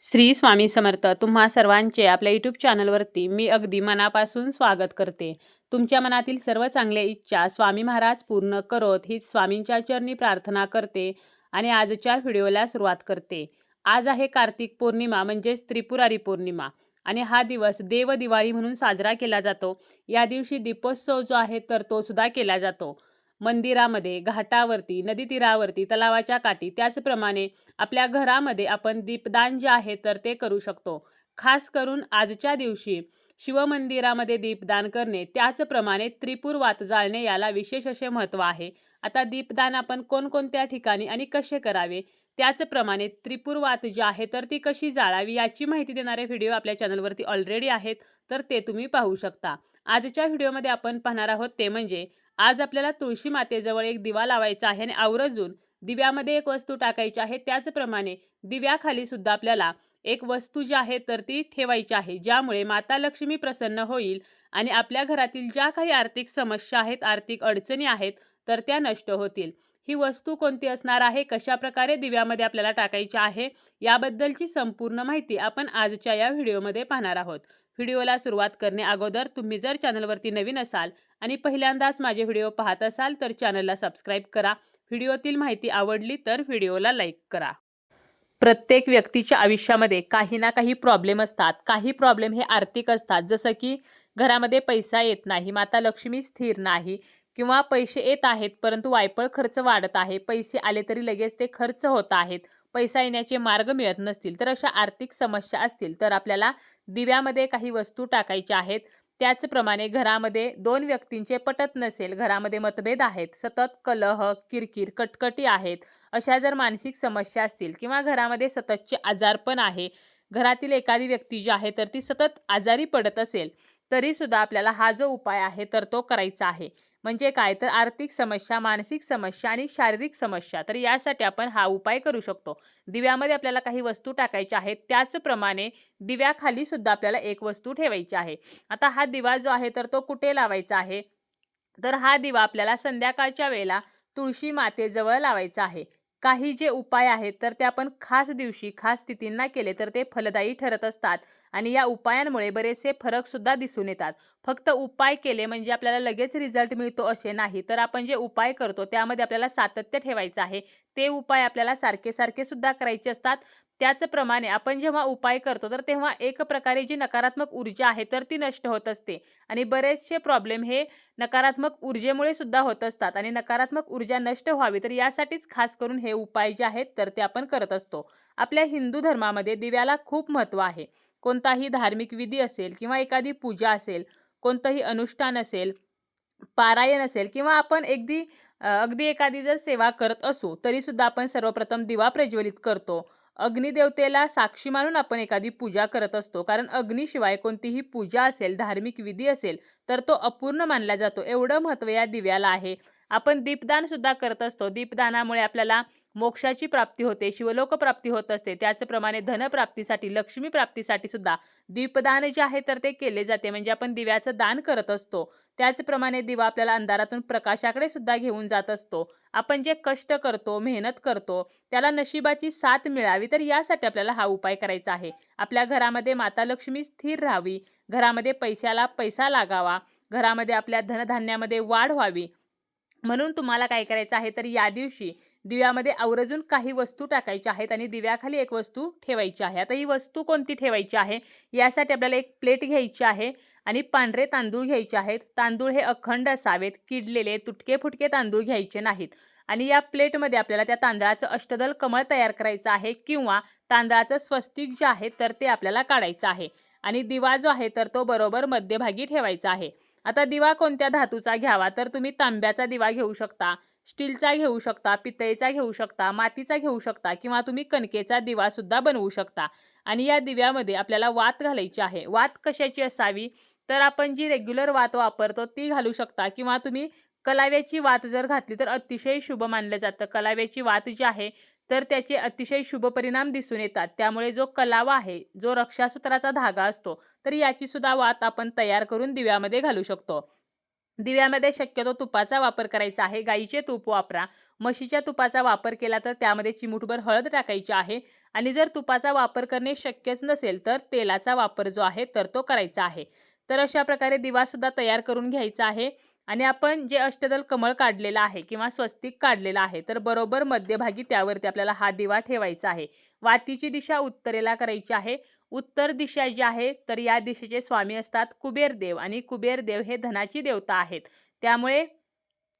श्री स्वामी समर्थ तुम्हा सर्वांचे आपल्या यूट्यूब चॅनलवरती मी अगदी मनापासून स्वागत करते. तुमच्या मनातील सर्व चांगल्या इच्छा स्वामी महाराज पूर्ण करोत हीच स्वामींच्या चरणी प्रार्थना करते आणि आजच्या व्हिडिओला सुरुवात करते. आज आहे कार्तिक पौर्णिमा म्हणजेच त्रिपुरारी पौर्णिमा. आणि हा दिवस देव दिवाळी म्हणून साजरा केला जातो. या दिवशी दीपोत्सव जो आहे तर तो सुद्धा केला जातो. मंदिरामध्ये घाटावरती नदी तीरावरती तलावाच्या काठी त्याचप्रमाणे आपल्या घरामध्ये आपण दीपदान जे आहे तर ते करू शकतो. खास करून आजच्या दिवशी शिवमंदिरामध्ये दीपदान करणे त्याचप्रमाणे त्रिपुर वात जाळणे याला विशेष असे महत्त्व आहे. आता दीपदान आपण कोणकोणत्या ठिकाणी आणि कसे करावे? त्याचप्रमाणे त्रिपुर वात जी आहे तर ती कशी जाळावी याची माहिती देणारे व्हिडिओ आपल्या चॅनलवरती ऑलरेडी आहेत तर ते तुम्ही पाहू शकता. आजच्या व्हिडिओमध्ये आपण पाहणार आहोत ते म्हणजे आज आपल्याला तुळशी मातेजवळ एक दिवा लावायचा आहे आणि आवर्जून दिव्यामध्ये एक वस्तू टाकायची आहे. त्याचप्रमाणे दिव्याखाली सुद्धा आपल्याला एक वस्तू जी आहे तर ती ठेवायची आहे ज्यामुळे माता लक्ष्मी प्रसन्न होईल आणि आपल्या घरातील ज्या काही आर्थिक समस्या आहेत आर्थिक अडचणी आहेत तर त्या नष्ट होतील. ही वस्तू कोणती असणार आहे? कशा प्रकारे दिव्यामध्ये आपल्याला टाकायची आहे? याबद्दलची संपूर्ण माहिती आपण आजच्या या व्हिडिओमध्ये पाहणार आहोत. व्हिडिओला सुरुवात करणे अगोदर तुम्ही जर चॅनलवरती नवीन असाल आणि पहिल्यांदाच माझे व्हिडिओ पाहत असाल तर चॅनलला सबस्क्राईब करा. व्हिडिओतील माहिती आवडली तर व्हिडिओला लाईक करा. प्रत्येक व्यक्तीच्या आयुष्यामध्ये काही ना काही प्रॉब्लेम असतात. काही प्रॉब्लेम हे आर्थिक असतात. जसं की घरामध्ये पैसा येत नाही माता लक्ष्मी स्थिर नाही किंवा पैसे येत आहेत परंतु वायपळ खर्च वाढत आहे पैसे आले तरी लगेच ते खर्च होत आहेत पैसा येण्याचे मार्ग मिळत नसतील तर अशा आर्थिक समस्या असतील तर आपल्याला दिव्यामध्ये काही वस्तू टाकायच्या आहेत त्याचप्रमाणे घरामध्ये दोन व्यक्तींचे पटत नसेल घरामध्ये मतभेद आहेत सतत कलह किरकिर कटकटी आहेत अशा जर मानसिक समस्या असतील किंवा घरामध्ये सततचे आजारपण आहे घरातील एखादी व्यक्ती जी आहे तर ती सतत आजारी पडत असेल तरीसुद्धा आपल्याला हा जो उपाय आहे तर तो करायचा आहे. म्हणजे काय? तर आर्थिक समस्या मानसिक समस्या आणि शारीरिक समस्या. तर यासाठी आपण हा उपाय करू शकतो. दिव्यामध्ये आपल्याला काही वस्तू टाकायच्या आहेत त्याचप्रमाणे दिव्याखाली सुद्धा आपल्याला एक वस्तू ठेवायची आहे. आता हा दिवा जो आहे तर तो कुठे लावायचा आहे? तर हा दिवा आपल्याला संध्याकाळच्या वेळेला तुळशी मातेजवळ लावायचा आहे. काही जे उपाय आहेत तर ते आपण खास दिवशी खास स्थितींना केले तर ते फलदायी ठरत असतात. आणि या उपायांमुळे बरेचसे फरकसुद्धा दिसून येतात. फक्त उपाय केले म्हणजे आपल्याला लगेच रिझल्ट मिळतो असे नाही तर आपण जे उपाय करतो त्यामध्ये आपल्याला सातत्य ठेवायचं आहे. ते उपाय आपल्याला सारखे सारखे सुद्धा करायचे असतात. त्याचप्रमाणे आपण जेव्हा उपाय करतो तर तेव्हा एक प्रकारे जी नकारात्मक ऊर्जा आहे तर ती नष्ट होत असते. आणि बरेचसे प्रॉब्लेम हे नकारात्मक ऊर्जेमुळे सुद्धा होत असतात. आणि नकारात्मक ऊर्जा नष्ट व्हावी तर यासाठीच खास करून हे उपाय जे आहेत तर ते आपण करत असतो. आपल्या हिंदू धर्मामध्ये दिव्याला खूप महत्त्व आहे. कोणताही धार्मिक विधी असेल किंवा एखादी पूजा असेल कोणतंही अनुष्ठान असेल पारायण असेल किंवा आपण अगदी अगदी एखादी जर सेवा करत असू तरीसुद्धा आपण सर्वप्रथम दिवा प्रज्वलित करतो. अग्निदेवतेला साक्षी मानून आपण एखादी पूजा करत असतो. कारण अग्नीशिवाय कोणतीही पूजा असेल धार्मिक विधी असेल तर तो अपूर्ण मानला जातो. एवढं महत्त्व या दिव्याला आहे. आपण दीपदान सुद्धा करत असतो. दीपदानामुळे आपल्याला मोक्षाची प्राप्ती होते शिवलोक प्राप्ती होत असते. त्याचप्रमाणे धनप्राप्तीसाठी लक्ष्मी प्राप्तीसाठी सुद्धा दीपदान जे आहे तर ते केले जाते. म्हणजे आपण दिव्याचं दान करत असतो. त्याचप्रमाणे दिवा आपल्याला अंधारातून प्रकाशाकडे सुद्धा घेऊन जात असतो. आपण जे कष्ट करतो मेहनत करतो त्याला नशिबाची साथ मिळावी तर यासाठी आपल्याला हा उपाय करायचा आहे. आपल्या घरामध्ये माता लक्ष्मी स्थिर राहावी. घरामध्ये पैशाला पैसा लागावा. घरामध्ये आपल्या धनधान्यामध्ये वाढ व्हावी. म्हणून तुम्हाला काय करायचं आहे तर या दिवशी दिव्यामध्ये आवर्जून काही वस्तू टाकायच्या आहेत आणि दिव्याखाली एक वस्तू ठेवायची आहे. आता ही वस्तू कोणती ठेवायची आहे? यासाठी आपल्याला एक प्लेट घ्यायची आहे आणि पांढरे तांदूळ घ्यायचे आहेत. तांदूळ हे अखंड असावेत किडलेले तुटके फुटके तांदूळ घ्यायचे नाहीत. आणि या प्लेटमध्ये आपल्याला त्या तांदळाचं अष्टदल कमळ तयार करायचं आहे किंवा तांदळाचं स्वस्तिक जे आहे तर ते आपल्याला काढायचं आहे. आणि दिवा जो आहे तर तो बरोबर मध्यभागी ठेवायचा आहे. आता दिवा कोणत्या धातूचा घ्यावा? तर तुम्ही तांब्याचा दिवा घेऊ शकता स्टीलचा घेऊ शकता पितळेचा घेऊ शकता मातीचा घेऊ शकता किंवा तुम्ही कणकेचा दिवा सुद्धा बनवू शकता. आणि या दिव्यामध्ये आपल्याला वात घालायची आहे. वात कशाची असावी? तर आपण जी रेग्युलर वात वापरतो ती घालू शकता किंवा तुम्ही कलाव्याची वात जर घातली तर अतिशय शुभ मानलं जातं. कलाव्याची वात जी आहे तर त्याचे अतिशय शुभ परिणाम दिसून येतात. त्यामुळे जो कलावा आहे जो रक्षासूत्राचा धागा असतो तर याची सुद्धा वात आपण तयार करून दिव्यामध्ये घालू शकतो. दिव्यामध्ये शक्यतो तुपाचा वापर करायचा आहे. गाईचे तूप वापरा. म्हशीच्या तुपाचा वापर केला तर त्यामध्ये चिमूटभर हळद टाकायची आहे. आणि जर तुपाचा वापर करणे शक्यच नसेल तर तेलाचा वापर जो आहे तर तो करायचा आहे. तर अशा प्रकारे दिवासुद्धा तयार करून घ्यायचा आहे. आणि आपण जे अष्टदल कमळ काढलेलं आहे किंवा स्वस्तिक काढलेलं आहे तर बरोबर मध्यभागी त्यावरती आपल्याला हा दिवा ठेवायचा आहे. वातीची दिशा उत्तरेला करायची आहे. उत्तर दिशा जी आहे तर या दिशेचे स्वामी असतात कुबेर देव आणि कुबेर देव हे धनाची देवता आहेत. त्यामुळे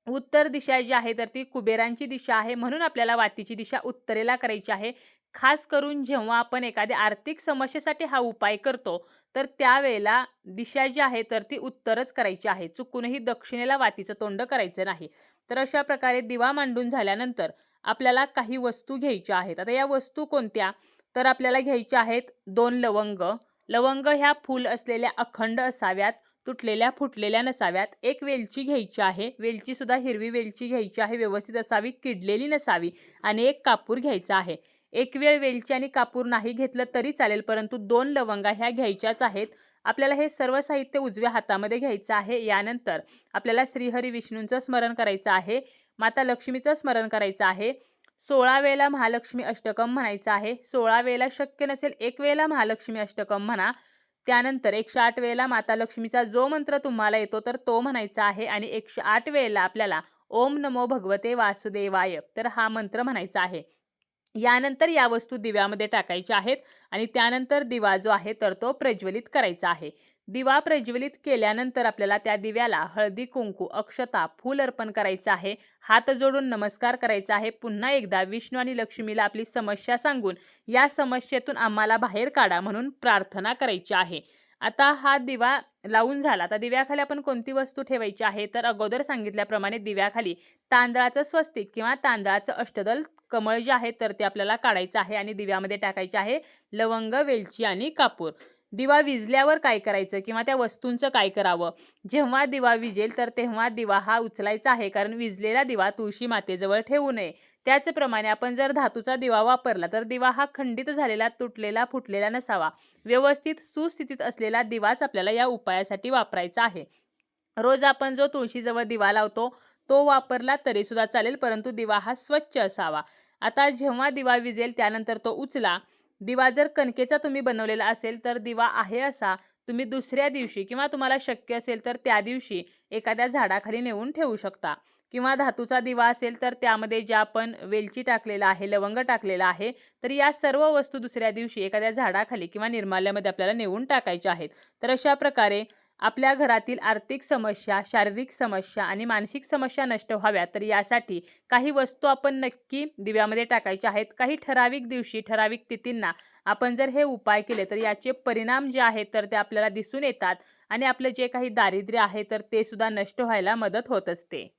उत्तर दिशा जी आहे तर ती कुबेरांची दिशा आहे म्हणून आपल्याला वातीची दिशा उत्तरेला करायची आहे. खास करून जेव्हा आपण एखाद्या आर्थिक समस्येसाठी हा उपाय करतो तर त्यावेळेला दिशा जी आहे तर ती उत्तरच करायची आहे. चुकूनही दक्षिणेला वातीचं तोंड करायचं नाही. तर अशा प्रकारे दिवा मांडून झाल्यानंतर आपल्याला काही वस्तू घ्यायच्या आहेत. आता या वस्तू कोणत्या? तर आपल्याला घ्यायच्या आहेत दोन लवंग. लवंग ह्या फूल असलेल्या अखंड असाव्यात तुटलेल्या फुटलेल्या नसाव्यात. एक वेलची घ्यायची आहे. वेलचीसुद्धा हिरवी वेलची घ्यायची आहे. व्यवस्थित असावी किडलेली नसावी आणि एक कापूर घ्यायचा आहे. एक वेळ वेलची आणि कापूर नाही घेतलं तरी चालेल परंतु दोन लवंगा ह्या घ्यायच्याच आहेत. आपल्याला हे सर्व साहित्य उजव्या हातामध्ये घ्यायचं आहे. यानंतर आपल्याला श्रीहरी विष्णूंचं स्मरण करायचं आहे. माता लक्ष्मीचं स्मरण करायचं आहे. सोळा वेळेला महालक्ष्मी अष्टकम म्हणायचं आहे. सोळा वेळेला शक्य नसेल एक वेळेला महालक्ष्मी अष्टकम म्हणा. त्यानंतर एकशे आठ वेळेला माता लक्ष्मीचा जो मंत्र तुम्हाला येतो तर तो म्हणायचा आहे आणि एकशे आठ वेळेला आपल्याला ओम नमो भगवते वासुदेवाय तर हा मंत्र म्हणायचा आहे. यानंतर या वस्तू दिव्यामध्ये टाकायच्या आहेत आणि त्यानंतर दिवा जो आहे तर तो प्रज्वलित करायचा आहे. दिवा प्रज्वलित केल्यानंतर आपल्याला त्या दिव्याला हळदी कुंकू अक्षता फूल अर्पण करायचं आहे. हात जोडून नमस्कार करायचा आहे. पुन्हा एकदा विष्णू आणि लक्ष्मीला आपली समस्या सांगून या समस्येतून आम्हाला बाहेर काढा म्हणून प्रार्थना करायची आहे. आता हा दिवा लावून झाला. आता दिव्याखाली आपण कोणती वस्तू ठेवायची आहे? तर अगोदर सांगितल्याप्रमाणे दिव्याखाली तांदळाचं स्वस्तिक किंवा तांदळाचं अष्टदल कमळ जे आहे तर ते आपल्याला काढायचं आहे आणि दिव्यामध्ये टाकायचे आहे. लवंग वेलची आणि कापूर. दिवा विजल्यावर काय करायचं किंवा त्या वस्तूंचं काय करावं? जेव्हा दिवा विजेल तर तेव्हा दिवा हा उचलायचा आहे कारण विजलेला दिवा तुळशी मातेजवळ ठेवू नये. त्याचप्रमाणे आपण जर धातूचा दिवा वापरला तर दिवा हा खंडित झालेला तुटलेला फुटलेला नसावा. व्यवस्थित सुस्थितीत असलेला दिवाच आपल्याला या उपायासाठी वापरायचा आहे. रोज आपण जो तुळशीजवळ दिवा लावतो तो वापरला तरी सुद्धा चालेल परंतु दिवा हा स्वच्छ असावा. आता जेव्हा दिवा विजेल त्यानंतर तो उचला. दिवा जर कणकेचा तुम्ही बनवलेला असेल तर दिवा आहे असा तुम्ही दुसऱ्या दिवशी किंवा तुम्हाला शक्य असेल तर त्या दिवशी एखाद्या झाडाखाली नेऊन ठेवू शकता. किंवा धातूचा दिवा असेल तर त्यामध्ये ज्या आपण वेलची टाकलेला आहे लवंग टाकलेला आहे तर या सर्व वस्तू दुसऱ्या दिवशी एखाद्या झाडाखाली किंवा निर्माल्यामध्ये आपल्याला नेऊन टाकायच्या आहेत. तर अशा प्रकारे आपल्या घरातील आर्थिक समस्या शारीरिक समस्या आणि मानसिक समस्या नष्ट व्हाव्या तर यासाठी काही वस्तू आपण नक्की दिव्यामध्ये टाकायच्या आहेत. काही ठराविक दिवशी ठराविक तिथींना आपण जर हे उपाय केले तर याचे परिणाम जे आहेत तर ते आपल्याला दिसून येतात आणि आपलं जे काही दारिद्र्य आहे तर ते सुद्धा नष्ट व्हायला मदत होत असते.